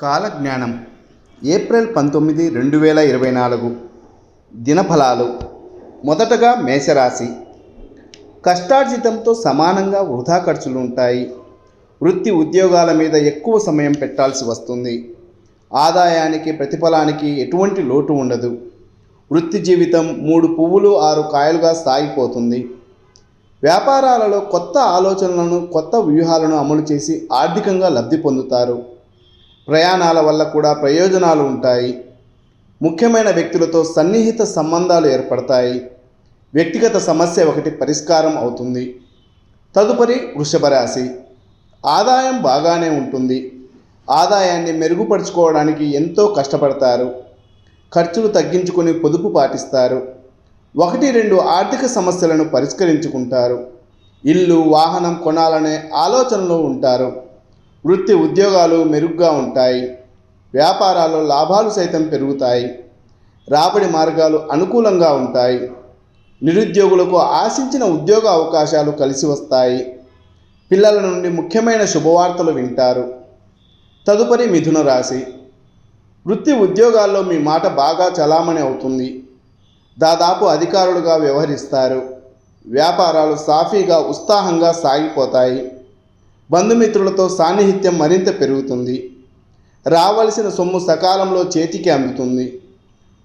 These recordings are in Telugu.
కాలజ్ఞానం. ఏప్రిల్ పంతొమ్మిది రెండు వేల ఇరవై నాలుగు. దినఫలాలు. మొదటగా మేషరాశి. కష్టార్జితంతో సమానంగా వృధా ఖర్చులు ఉంటాయి. వృత్తి ఉద్యోగాల మీద ఎక్కువ సమయం పెట్టాల్సి వస్తుంది. ఆదాయానికి ప్రతిఫలానికి ఎటువంటి లోటు ఉండదు. వృత్తి జీవితం మూడు పువ్వులు ఆరు కాయలుగా సాగిపోతుంది. వ్యాపారాలలో కొత్త ఆలోచనలను కొత్త వ్యూహాలను అమలు చేసి ఆర్థికంగా లబ్ధి పొందుతారు. ప్రయాణాల వల్ల కూడా ప్రయోజనాలు ఉంటాయి. ముఖ్యమైన వ్యక్తులతో సన్నిహిత సంబంధాలు ఏర్పడతాయి. వ్యక్తిగత సమస్య ఒకటి పరిష్కారం అవుతుంది. తదుపరి వృషభ రాశి. ఆదాయం బాగానే ఉంటుంది. ఆదాయాన్ని మెరుగుపరుచుకోవడానికి ఎంతో కష్టపడతారు. ఖర్చులు తగ్గించుకొని పొదుపు పాటిస్తారు. ఒకటి రెండు ఆర్థిక సమస్యలను పరిష్కరించుకుంటారు. ఇల్లు వాహనం కొనాలనే ఆలోచనలో ఉంటారు. వృత్తి ఉద్యోగాలు మెరుగ్గా ఉంటాయి. వ్యాపారాల్లో లాభాలు సైతం పెరుగుతాయి. రాబడి మార్గాలు అనుకూలంగా ఉంటాయి. నిరుద్యోగులకు ఆశించిన ఉద్యోగ అవకాశాలు కలిసి వస్తాయి. పిల్లల నుండి ముఖ్యమైన శుభవార్తలు వింటారు. తదుపరి మిథున రాశి. వృత్తి ఉద్యోగాల్లో మీ మాట బాగా చలామణి అవుతుంది. దాదాపు అధికారులుగా వ్యవహరిస్తారు. వ్యాపారాలు సాఫీగా ఉత్సాహంగా సాగిపోతాయి. బంధుమిత్రులతో సాన్నిహిత్యం మరింత పెరుగుతుంది. రావలసిన సొమ్ము సకాలంలో చేతికి అందుతుంది.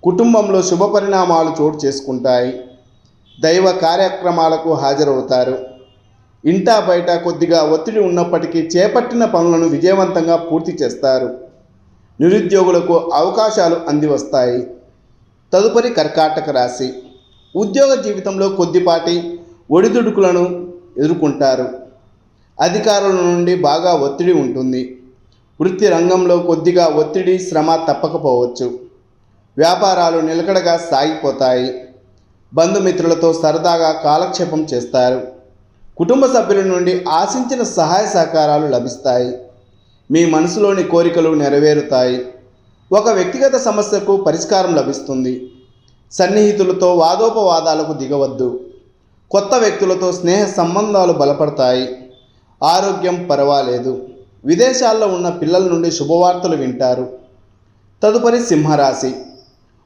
కుటుంబంలో శుభ పరిణామాలు చోటు చేసుకుంటాయి. దైవ కార్యక్రమాలకు హాజరవుతారు. ఇంటా బయట కొద్దిగా ఒత్తిడి ఉన్నప్పటికీ చేపట్టిన పనులను విజయవంతంగా పూర్తి చేస్తారు. నిరుద్యోగులకు అవకాశాలు అంది వస్తాయి తదుపరి కర్కాటక రాశి. ఉద్యోగ జీవితంలో కొద్దిపాటి ఒడిదుడుకులను ఎదుర్కొంటారు. అధికారుల నుండి బాగా ఒత్తిడి ఉంటుంది. వృత్తి రంగంలో కొద్దిగా ఒత్తిడి శ్రమ తప్పకపోవచ్చు. వ్యాపారాలు నిలకడగా సాగిపోతాయి. బంధుమిత్రులతో సరదాగా కాలక్షేపం చేస్తారు. కుటుంబ సభ్యుల నుండి ఆశించిన సహాయ సహకారాలు లభిస్తాయి. మీ మనసులోని కోరికలు నెరవేరుతాయి. ఒక వ్యక్తిగత సమస్యకు పరిష్కారం లభిస్తుంది. సన్నిహితులతో వాదోపవాదాలకు దిగవద్దు. కొత్త వ్యక్తులతో స్నేహ సంబంధాలు బలపడతాయి. ఆరోగ్యం పర్వాలేదు. విదేశాల్లో ఉన్న పిల్లల నుండి శుభవార్తలు వింటారు. తదుపరి సింహరాశి.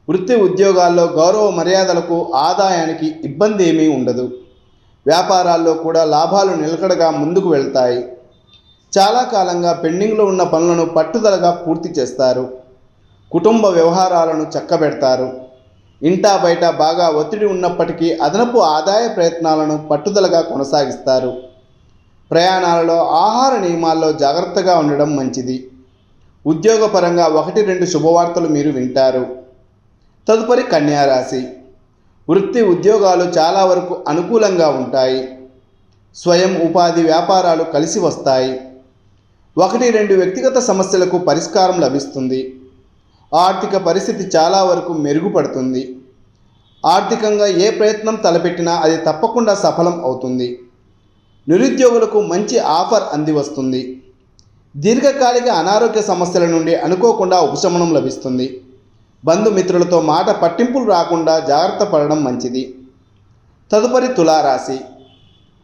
వృత్తి ఉద్యోగాల్లో గౌరవ మర్యాదలకు ఆదాయానికి ఇబ్బంది ఏమీ ఉండదు. వ్యాపారాల్లో కూడా లాభాలు నిలకడగా ముందుకు వెళ్తాయి. చాలా కాలంగా పెండింగ్లో ఉన్న పనులను పట్టుదలగా పూర్తి చేస్తారు. కుటుంబ వ్యవహారాలను చక్కబెడతారు. ఇంటా బయట బాగా ఒత్తిడి ఉన్నప్పటికీ అదనపు ఆదాయ ప్రయత్నాలను పట్టుదలగా కొనసాగిస్తారు. ప్రయాణాలలో ఆహార నియమాల్లో జాగ్రత్తగా ఉండడం మంచిది. ఉద్యోగపరంగా ఒకటి రెండు శుభవార్తలు మీరు వింటారు. తదుపరి కన్యారాశి. వృత్తి ఉద్యోగాలు చాలా వరకు అనుకూలంగా ఉంటాయి. స్వయం ఉపాధి వ్యాపారాలు కలిసి వస్తాయి. ఒకటి రెండు వ్యక్తిగత సమస్యలకు పరిష్కారం లభిస్తుంది. ఆర్థిక పరిస్థితి చాలా వరకు మెరుగుపడుతుంది. ఆర్థికంగా ఏ ప్రయత్నం తలపెట్టినా అది తప్పకుండా సఫలం అవుతుంది. నిరుద్యోగులకు మంచి ఆఫర్ అంది వస్తుంది. దీర్ఘకాలిక అనారోగ్య సమస్యల నుండి అనుకోకుండా ఉపశమనం లభిస్తుంది. బంధుమిత్రులతో మాట పట్టింపులు రాకుండా జాగ్రత్త పడడం మంచిది. తదుపరి తులారాశి.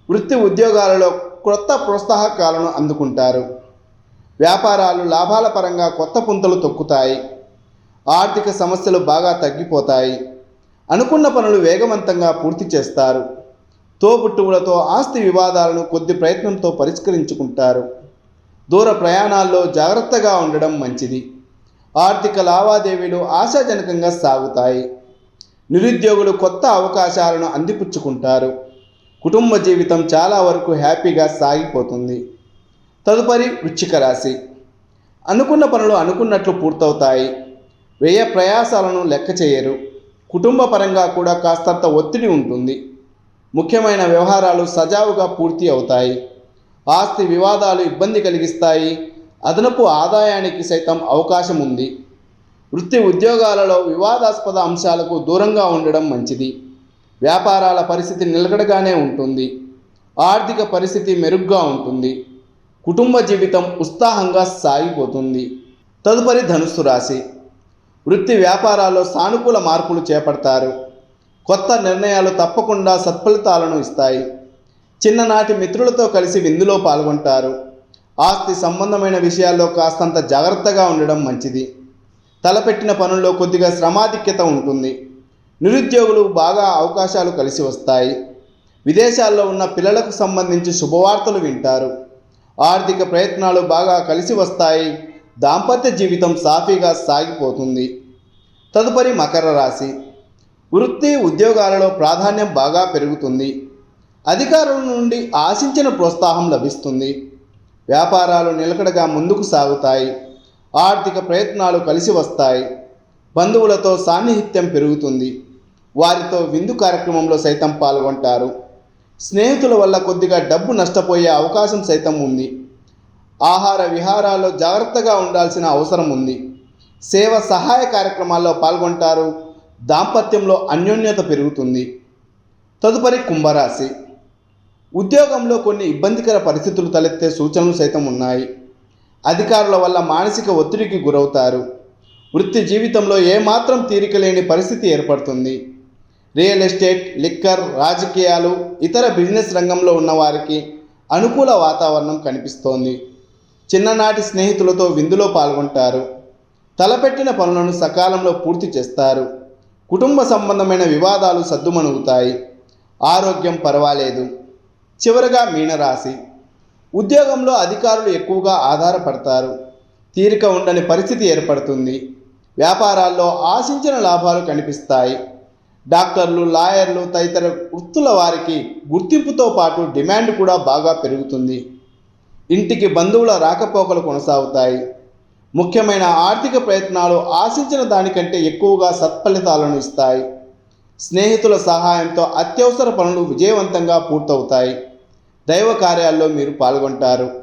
వృత్తి ఉద్యోగాలలో కొత్త ప్రోత్సాహకాలను అందుకుంటారు. వ్యాపారాలు లాభాల పరంగా కొత్త పుంతలు తొక్కుతాయి. ఆర్థిక సమస్యలు బాగా తగ్గిపోతాయి. అనుకున్న పనులు వేగవంతంగా పూర్తి చేస్తారు. తోబుట్టువులతో ఆస్తి వివాదాలను కొద్ది ప్రయత్నంతో పరిష్కరించుకుంటారు. దూర ప్రయాణాల్లో జాగ్రత్తగా ఉండడం మంచిది. ఆర్థిక లావాదేవీలు ఆశాజనకంగా సాగుతాయి. నిరుద్యోగులు కొత్త అవకాశాలను అందిపుచ్చుకుంటారు. కుటుంబ జీవితం చాలా వరకు హ్యాపీగా సాగిపోతుంది. తదుపరి వృచ్చిక రాశి. అనుకున్న పనులు అనుకున్నట్లు పూర్తవుతాయి. వ్యయ ప్రయాసాలను లెక్క చేయరు కుటుంబ పరంగా కూడా కాస్తంత ఒత్తిడి ఉంటుంది. ముఖ్యమైన వ్యవహారాలు సజావుగా పూర్తి అవుతాయి. ఆస్తి వివాదాలు ఇబ్బంది కలిగిస్తాయి. అదనపు ఆదాయానికి సైతం అవకాశం ఉంది. వృత్తి ఉద్యోగాలలో వివాదాస్పద అంశాలకు దూరంగా ఉండడం మంచిది. వ్యాపారాల పరిస్థితి నిలకడగానే ఉంటుంది. ఆర్థిక పరిస్థితి మెరుగ్గా ఉంటుంది. కుటుంబ జీవితం ఉత్సాహంగా సాగిపోతుంది. తదుపరి ధనుస్సు రాశి. వృత్తి వ్యాపారాల్లో సానుకూల మార్పులు చేపడతారు. కొత్త నిర్ణయాలు తప్పకుండా సత్ఫలితాలను ఇస్తాయి. చిన్ననాటి మిత్రులతో కలిసి విందులో పాల్గొంటారు. ఆస్తి సంబంధమైన విషయాల్లో కాస్తంత జాగ్రత్తగా ఉండడం మంచిది. తలపెట్టిన పనుల్లో కొద్దిగా శ్రమాధిక్యత ఉంటుంది. నిరుద్యోగులు బాగా అవకాశాలు కలిసి వస్తాయి. విదేశాల్లో ఉన్న పిల్లలకు సంబంధించి శుభవార్తలు వింటారు. ఆర్థిక ప్రయత్నాలు బాగా కలిసి వస్తాయి. దాంపత్య జీవితం సాఫీగా సాగిపోతుంది. తదుపరి మకర రాశి. వృత్తి ఉద్యోగాలలో ప్రాధాన్యం బాగా పెరుగుతుంది. అధికారుల నుండి ఆశించిన ప్రోత్సాహం లభిస్తుంది. వ్యాపారాలు నిలకడగా ముందుకు సాగుతాయి. ఆర్థిక ప్రయత్నాలు కలిసి వస్తాయి. బంధువులతో సాన్నిహిత్యం పెరుగుతుంది. వారితో విందు కార్యక్రమంలో సైతం పాల్గొంటారు. స్నేహితుల వల్ల కొద్దిగా డబ్బు నష్టపోయే అవకాశం సైతం ఉంది. ఆహార విహారాల్లో జాగ్రత్తగా ఉండాల్సిన అవసరం ఉంది. సేవ సహాయ కార్యక్రమాల్లో పాల్గొంటారు. దాంపత్యంలో అన్యోన్యత పెరుగుతుంది. తదుపరి కుంభరాశి. ఉద్యోగంలో కొన్ని ఇబ్బందికర పరిస్థితులు తలెత్తే సూచనలు సైతం ఉన్నాయి. అధికారుల వల్ల మానసిక ఒత్తిడికి గురవుతారు. వృత్తి జీవితంలో ఏమాత్రం తీరిక లేని పరిస్థితి ఏర్పడుతుంది. రియల్ ఎస్టేట్ లిక్కర్ రాజకీయాలు ఇతర బిజినెస్ రంగంలో ఉన్నవారికి అనుకూల వాతావరణం కనిపిస్తోంది. చిన్ననాటి స్నేహితులతో విందులో పాల్గొంటారు. తలపెట్టిన పనులను సకాలంలో పూర్తి చేస్తారు. కుటుంబ సంబంధమైన వివాదాలు సద్దుమణుగుతాయి. ఆరోగ్యం పర్వాలేదు. చివరగా మీనరాశి. ఉద్యోగంలో అధికారులు ఎక్కువగా ఆధారపడతారు. తీరిక ఉండని పరిస్థితి ఏర్పడుతుంది. వ్యాపారాల్లో ఆశించిన లాభాలు కనిపిస్తాయి. డాక్టర్లు లాయర్లు తదితర వృత్తుల వారికి గుర్తింపుతో పాటు డిమాండ్ కూడా బాగా పెరుగుతుంది. ఇంటికి బంధువుల రాకపోకలు కొనసాగుతాయి. ముఖ్యమైన ఆర్థిక ప్రయత్నాలు ఆశించిన దానికంటే ఎక్కువగా సత్ఫలితాలను ఇస్తాయి. స్నేహితుల సహాయంతో అత్యవసర పనులు విజయవంతంగా పూర్తవుతాయి. దైవ కార్యాల్లో మీరు పాల్గొంటారు.